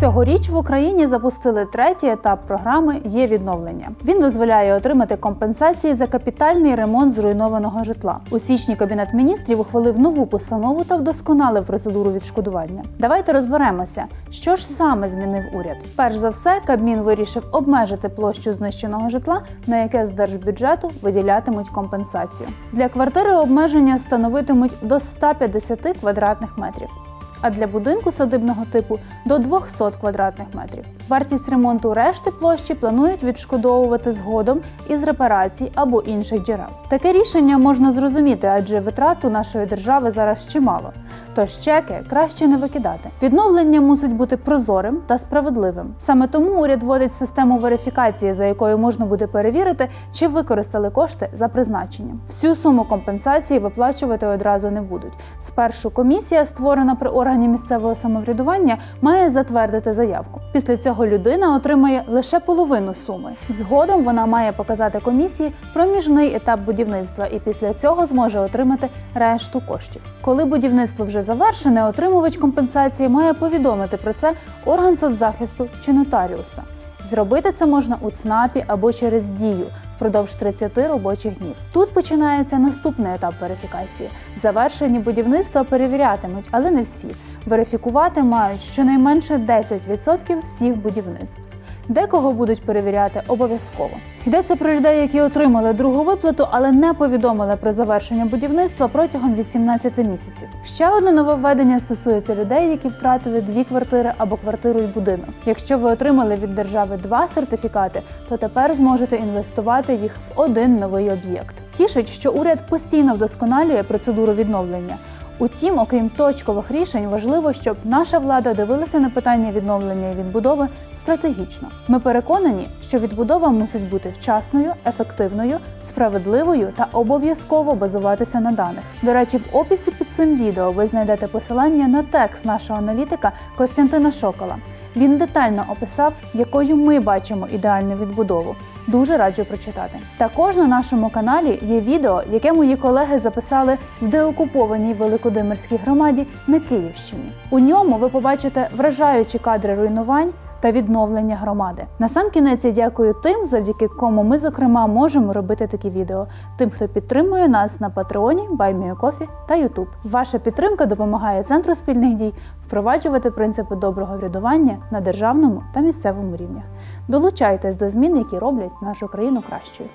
Цьогоріч в Україні запустили третій етап програми Є відновлення. Він дозволяє отримати компенсації за капітальний ремонт зруйнованого житла. У січні кабінет міністрів ухвалив нову постанову та вдосконалив процедуру відшкодування. Давайте розберемося, що ж саме змінив уряд. Перш за все, Кабмін вирішив обмежити площу знищеного житла, на яке з держбюджету виділятимуть компенсацію. Для квартири обмеження становитимуть до 150 квадратних метрів а для будинку садибного типу до 200 квадратних метрів. Вартість ремонту решти площі планують відшкодовувати згодом із репарацій або інших джерел. Таке рішення можна зрозуміти, адже витрат у нашої держави зараз чимало. Тож чеки краще не викидати. Відновлення мусить бути прозорим та справедливим. Саме тому уряд вводить систему верифікації, за якою можна буде перевірити, чи використали кошти за призначенням. Всю суму компенсації виплачувати одразу не будуть. Спершу комісія, створена при органі місцевого самоврядування, має затвердити заявку. Після цього людина отримає лише половину суми. Згодом вона має показати комісії проміжний етап будівництва і після цього зможе отримати решту коштів. Коли будівництво вже завершене, отримувач компенсації має повідомити про це орган соцзахисту чи нотаріуса. Зробити це можна у ЦНАПі або через дію впродовж 30 робочих днів. Тут починається наступний етап верифікації. Завершені будівництва перевірятимуть, але не всі. Верифікувати мають щонайменше 10% всіх будівництв. Декого будуть перевіряти обов'язково. Йдеться про людей, які отримали другу виплату, але не повідомили про завершення будівництва протягом 18 місяців. Ще одне нововведення стосується людей, які втратили дві квартири або квартиру й будинок. Якщо ви отримали від держави два сертифікати, то тепер зможете інвестувати їх в один новий об'єкт. Тішить, що уряд постійно вдосконалює процедуру відновлення. Утім, окрім точкових рішень, важливо, щоб наша влада дивилася на питання відновлення і відбудови стратегічно. Ми переконані, що відбудова мусить бути вчасною, ефективною, справедливою та обов'язково базуватися на даних. До речі, в описі під цим відео ви знайдете посилання на текст нашого аналітика Костянтина Шокола. Він детально описав, якою ми бачимо ідеальну відбудову. Дуже раджу прочитати. Також на нашому каналі є відео, яке мої колеги записали в деокупованій Великодимирській громаді на Київщині. У ньому ви побачите вражаючі кадри руйнувань. Та відновлення громади. Насамкінець я дякую тим, завдяки кому ми, зокрема, можемо робити такі відео. Тим, хто підтримує нас на Патреоні, Байміокофі та Ютуб. Ваша підтримка допомагає центру спільних дій впроваджувати принципи доброго врядування на державному та місцевому рівнях. Долучайтесь до змін, які роблять нашу країну кращою.